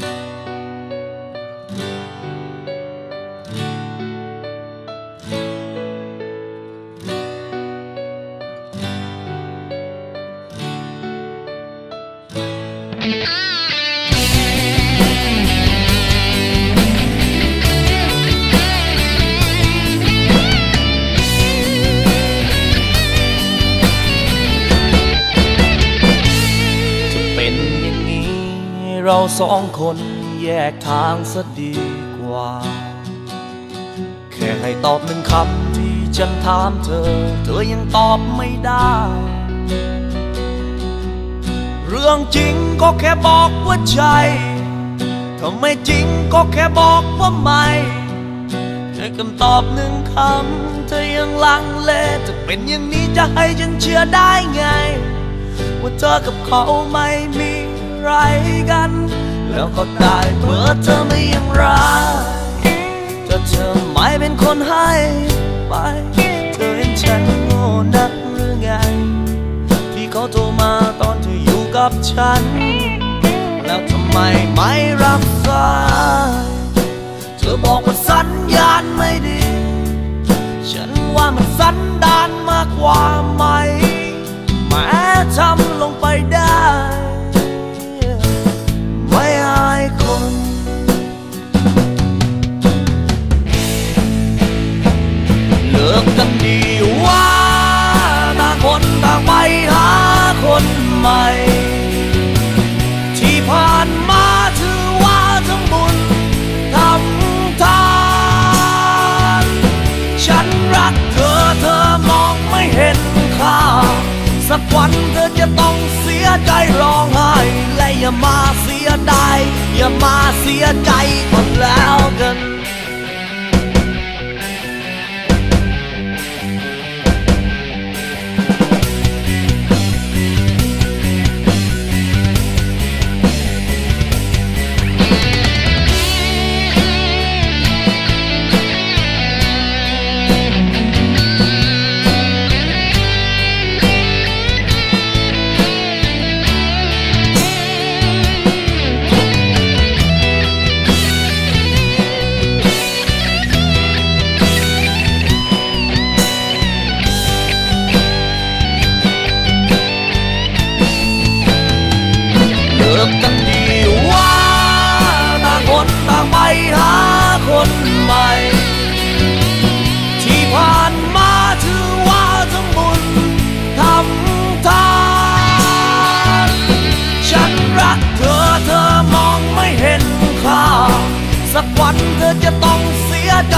จะ เราสองคนแยกทางซะดีกว่า แค่ให้ตอบหนึ่งคำที่ฉันถามเธอ เธอยังตอบไม่ได้ เรื่องจริงก็แค่บอกว่าใช่ถ้าไม่จริงก็แค่บอกว่าไม่แค่คำตอบหนึ่งคำเธอยังลังเลจะเป็นอย่างนี้จะให้ฉันเชื่อได้ไง ว่าเธอกับเขาไม่มี ไรกัน แล้วก็ได้เมื่อเธอไม่ยังรักจะเธอไม่เป็นคนให้ไป เธอเห็นฉันโง่นักหรือไง ที่เขาโทรมาตอนเธออยู่กับฉัน แล้วทำไมไม่รับสาย คนใหม่ ที่ผ่านมาถือว่าทั้งบุญทำทาน ฉันรักเธอเธอมองไม่เห็นค่า สักวันเธอจะต้องเสียใจร้องไห้ และอย่ามาเสียดายอย่ามาเสียใจคนแล้วกัน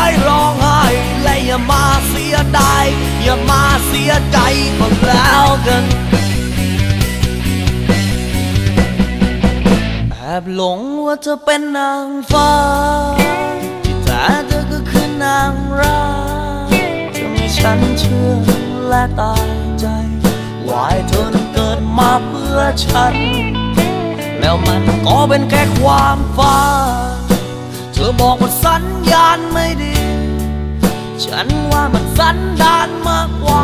สียร้องไห้และอย่ามาเสียดายอย่ามาเสียใจคนแล้วกันแอบหลงว่าเธอเป็นนางฟ้าที่แท้เธอก็คือนางร้ายทำให้ฉันเชื่อและตายใจว่าเธอนั้นเกิดมาเพื่อฉัน แล้วมันก็เป็นแค่ความฝันเธอบอกว่าสัญญาณไม่ดี ฉันว่ามันสันดานมากกว่า